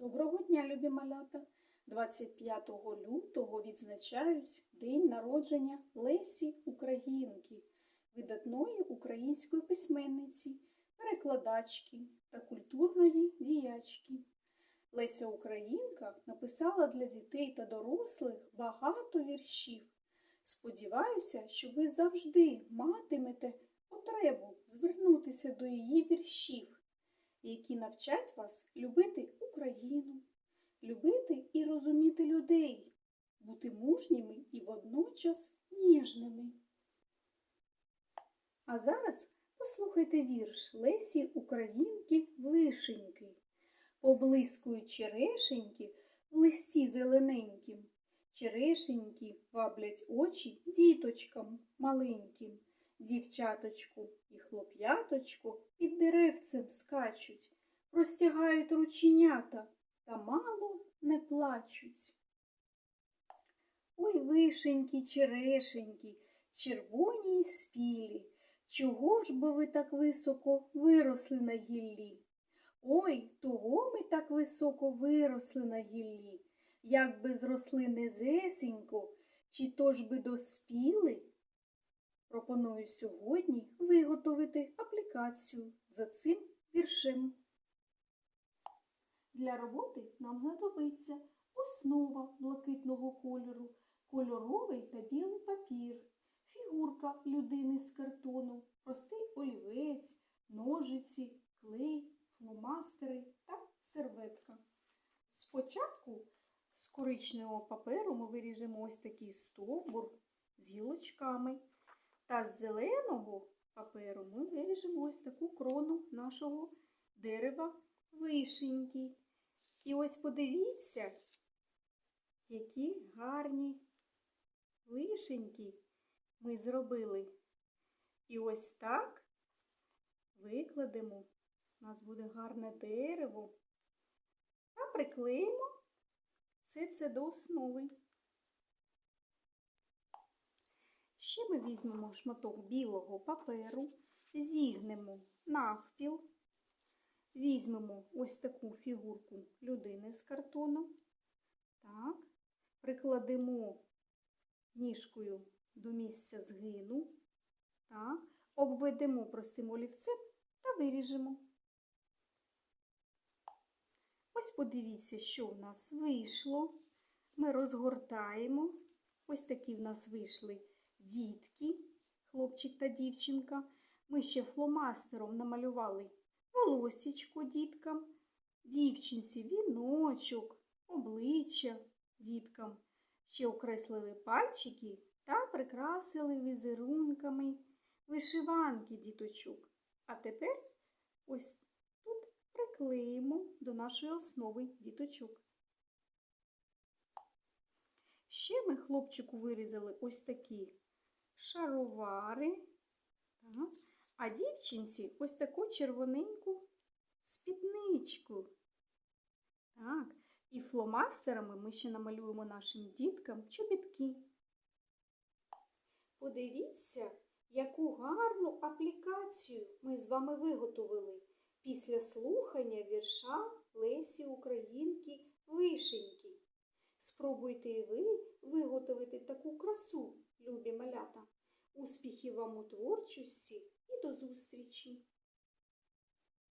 Доброго дня, любі малята! 25 лютого відзначають День народження Лесі Українки, видатної української письменниці, перекладачки та культурної діячки. Леся Українка написала для дітей та дорослих багато віршів. Сподіваюся, що ви завжди матимете потребу звернутися до її віршів які навчать вас любити Україну, любити і розуміти людей, бути мужніми і водночас ніжними. А зараз послухайте вірш Лесі Українки Вишеньки. Поблискують черешеньки в листі зелененьким. Черешеньки ваблять очі діточкам маленьким. Дівчаточку і хлоп'яточку під деревцем скачуть, простягають рученята та мало не плачуть. Ой, вишеньки, черешеньки, червоні й спілі, чого ж би ви так високо виросли на гіллі? Ой, того ми так високо виросли на гіллі, як би зросли низесенько, чи то ж би доспіли? Пропоную сьогодні виготовити аплікацію за цим віршем. Для роботи нам знадобиться основа блакитного кольору, кольоровий та білий папір, фігурка людини з картону, простий олівець, ножиці, клей, фломастери та серветка. Спочатку з коричневого паперу ми виріжемо ось такий стовбур з гілочками. Та з зеленого паперу ми виріжемо ось таку крону нашого дерева вишеньки. І ось подивіться, які гарні вишеньки ми зробили. І ось так викладемо. У нас буде гарне дерево. Та приклеїмо все це до основи. Ще ми візьмемо шматок білого паперу, зігнемо навпіл, візьмемо ось таку фігурку людини з картону, так, прикладемо ніжкою до місця згину, так, обведемо простим олівцем та виріжемо. Ось подивіться, що в нас вийшло. Ми розгортаємо. Ось такі в нас вийшли дітки, хлопчик та дівчинка. Ми ще фломастером намалювали волосічко діткам, дівчинці віночок, обличчя діткам. Ще окреслили пальчики та прикрасили візерунками вишиванки діточок. А тепер ось тут приклеїмо до нашої основи діточок. Ще ми хлопчику вирізали ось такі шаровари, так. А дівчинці ось таку червоненьку спідничку. Так. І фломастерами ми ще намалюємо нашим діткам чобітки. Подивіться, яку гарну аплікацію ми з вами виготовили після слухання вірша Лесі Українки Вишеньки. Спробуйте і ви виготовити таку красу, любі малята. Успіхів вам у творчості і до зустрічі!